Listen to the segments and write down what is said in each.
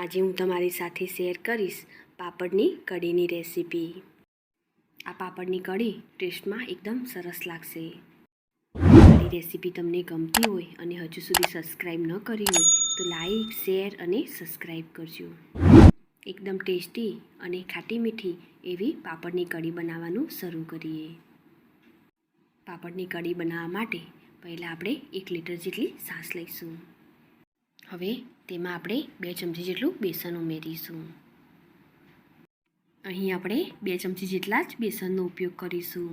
આજે હું તમારી સાથે શેર કરીશ પાપડની કઢીની રેસીપી. આ પાપડની કઢી ટેસ્ટમાં એકદમ સરસ લાગશે. મારી રેસીપી તમને ગમતી હોય અને હજુ સુધી સબસ્ક્રાઈબ ન કરી હોય તો લાઈક, શેર અને સબસ્ક્રાઈબ કરજો. એકદમ ટેસ્ટી અને ખાટી મીઠી એવી પાપડની કઢી બનાવવાનું શરૂ કરીએ. પાપડની કઢી બનાવવા માટે પહેલાં આપણે એક લીટર જેટલી સાસ લઈશું. હવે તેમાં આપણે બે ચમચી જેટલું બેસન ઉમેરીશું. અહીં આપણે બે ચમચી જેટલા જ બેસનનો ઉપયોગ કરીશું,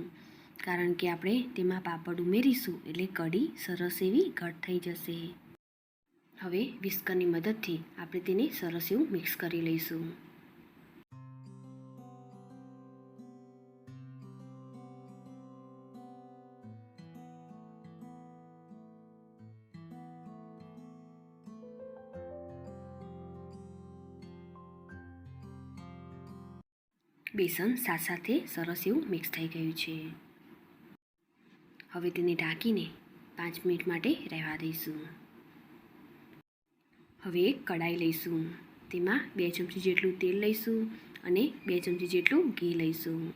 કારણ કે આપણે તેમાં પાપડ ઉમેરીશું એટલે કઢી સરસ એવી ઘટ થઈ જશે. હવે વિસ્કરની મદદથી આપણે તેને સરસ એવું મિક્સ કરી લઈશું. બેસન સાથ સાથે સરસ એવું મિક્સ થઈ ગયું છે. હવે તેને ઢાંકીને પાંચ મિનિટ માટે રહેવા દઈશું. હવે એક કડાઈ લઈશું. તેમાં બે ચમચી જેટલું તેલ લઈશું અને બે ચમચી જેટલું ઘી લઈશું.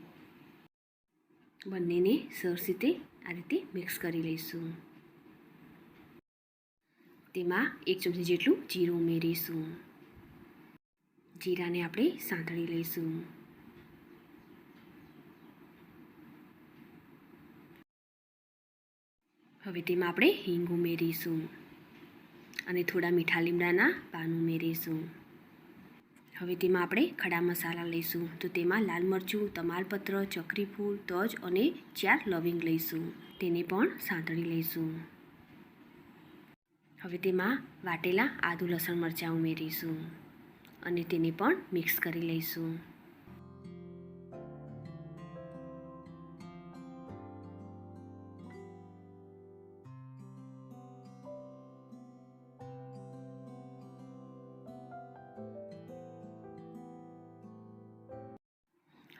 બંનેને સરસ રીતે આ રીતે મિક્સ કરી લઈશું. તેમાં એક ચમચી જેટલું જીરું ઉમેરીશું. જીરાને આપણે સાંતળી લઈશું. હવે તેમાં આપણે હિંગ ઉમેરીશું અને થોડા મીઠા લીમડાના પાન ઉમેરીશું. હવે તેમાં આપણે ખડા મસાલા લઈશું. તો તેમાં લાલ મરચું, તમાલપત્ર ચકરી ફૂલ તજ અને ચાર લવિંગ લઈશું. તેને પણ સાંતળી લઈશું. હવે તેમાં વાટેલા આદુ લસણ મરચાં ઉમેરીશું અને તેને પણ મિક્સ કરી લઈશું.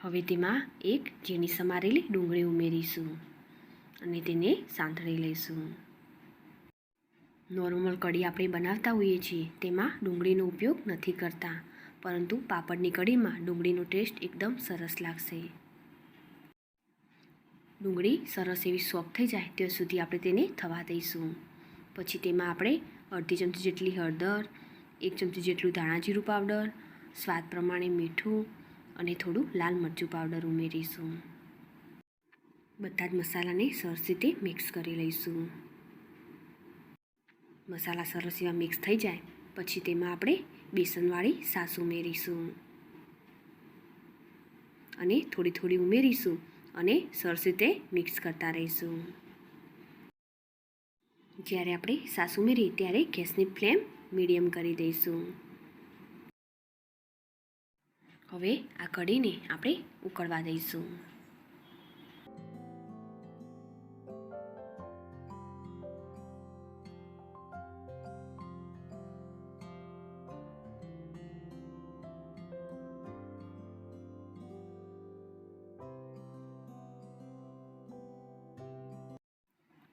હવે તેમાં એક ઝીણી સમારેલી ડુંગળી ઉમેરીશું અને તેને સાંતળી લઈશું. નોર્મલ કઢી આપણે બનાવતા હોઈએ છીએ, તેમાં ડુંગળીનો ઉપયોગ નથી કરતા, પરંતુ પાપડની કઢીમાં ડુંગળીનો ટેસ્ટ એકદમ સરસ લાગશે. ડુંગળી સરસ એવી સોફ્ટ થઈ જાય, ત્યાં સુધી આપણે તેને થવા દઈશું. પછી તેમાં આપણે અડધી ચમચી જેટલી હળદર, એક ચમચી જેટલું ધાણા જીરું પાવડર, સ્વાદ પ્રમાણે મીઠું અને થોડું લાલ મરચું પાવડર ઉમેરીશું. બધા જ મસાલાને સરસ રીતે મિક્સ કરી લઈશું. મસાલા સરસ એવા મિક્સ થઈ જાય, પછી તેમાં આપણે બેસનવાળી સાસ ઉમેરીશું. અને થોડી થોડી ઉમેરીશું અને સરસ રીતે મિક્સ કરતા રહીશું. જ્યારે આપણે સાસ ઉમેરી ત્યારે ગેસની ફ્લેમ મીડિયમ કરી દઈશું. હવે આ કઢીને આપણે ઉકળવા દઈશું.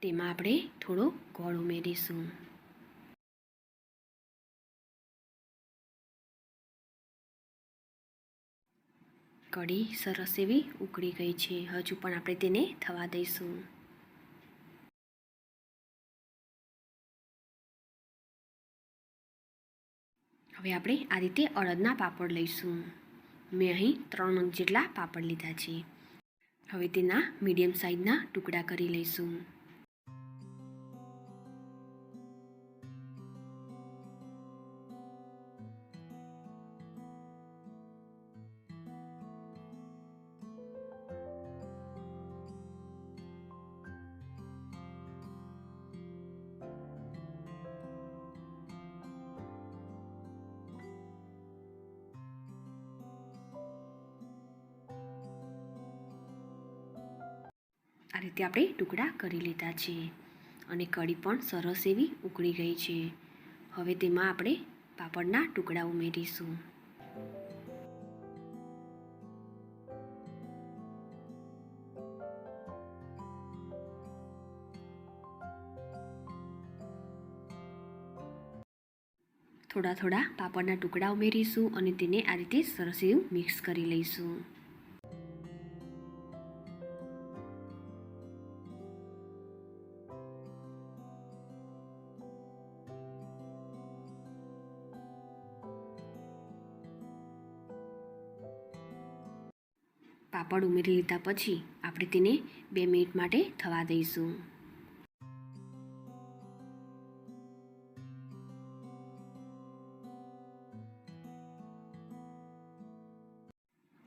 તેમાં આપણે થોડો ગોળ ઉમેરીશું. કઢી સરસ એવી ઉકળી ગઈ છે. હજુ પણ આપણે તેને થવા દઈશું. હવે આપણે આ રીતે અડદના પાપડ લઈશું. મેં અહીં ત્રણ નંગ જેટલા પાપડ લીધા છે. હવે તેના મીડિયમ સાઇઝના ટુકડા કરી લઈશું. આ રીતે આપણે ટુકડા કરી લીધા છે. અને કઢી પણ સરસ એવી ઉકળી ગઈ છે. હવે તેમાં આપણે પાપડના ટુકડા ઉમેરીશું. થોડા થોડા પાપડના ટુકડા ઉમેરીશું અને તેને આ રીતે સરસ એવું મિક્સ કરી લઈશું. પાપડ ઉમેરી લીધા પછી આપણે તેને બે મિનિટ માટે થવા દઈશું.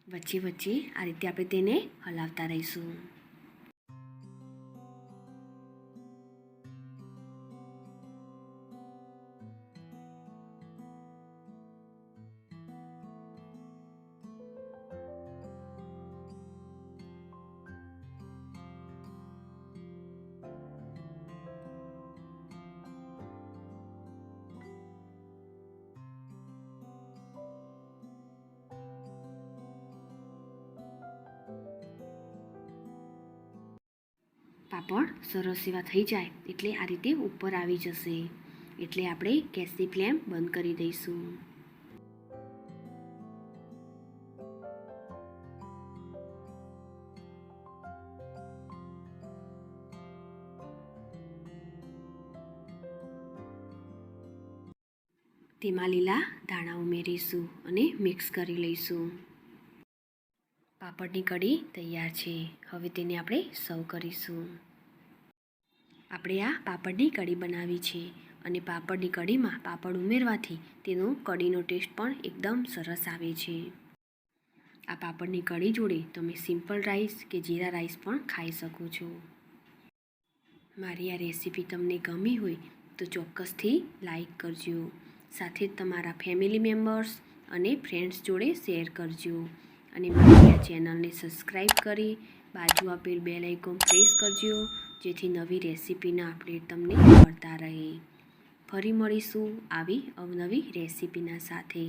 વચ્ચે વચ્ચે આ રીતે આપણે તેને હલાવતા રહીશું. પાપડ સરસ એવા થઈ જાય એટલે આ રીતે ઉપર આવી જશે. એટલે આપણે ગેસની ફ્લેમ બંધ કરી દઈશું. તેમાં લીલા ધાણા ઉમેરીશું અને મિક્સ કરી લઈશું. પાપડની કઢી તૈયાર છે. હવે તેને આપણે સર્વ કરીશું. આપણે આ પાપડની કઢી બનાવી છે અને પાપડની કઢીમાં પાપડ ઉમેરવાથી તેનો કઢીનો ટેસ્ટ પણ એકદમ સરસ આવે છે. આ પાપડની કઢી જોડે તમે સિમ્પલ રાઈસ કે જીરા રાઈસ પણ ખાઈ શકો છો. મારી આ રેસીપી તમને ગમી હોય તો ચોક્કસથી લાઈક કરજો. સાથે તમારા ફેમિલી મેમ્બર્સ અને ફ્રેન્ડ્સ જોડે શેર કરજો. અને મારી આ ચેનલને સબસ્ક્રાઈબ કરી બાજુ આપેલ બેલ આઇકોન પ્રેસ કરજો. જેથી નવી રેસીપીના અપડેટ તમને મળતા રહે. ફરી મળીશું આવી અવનવી રેસીપીના સાથે.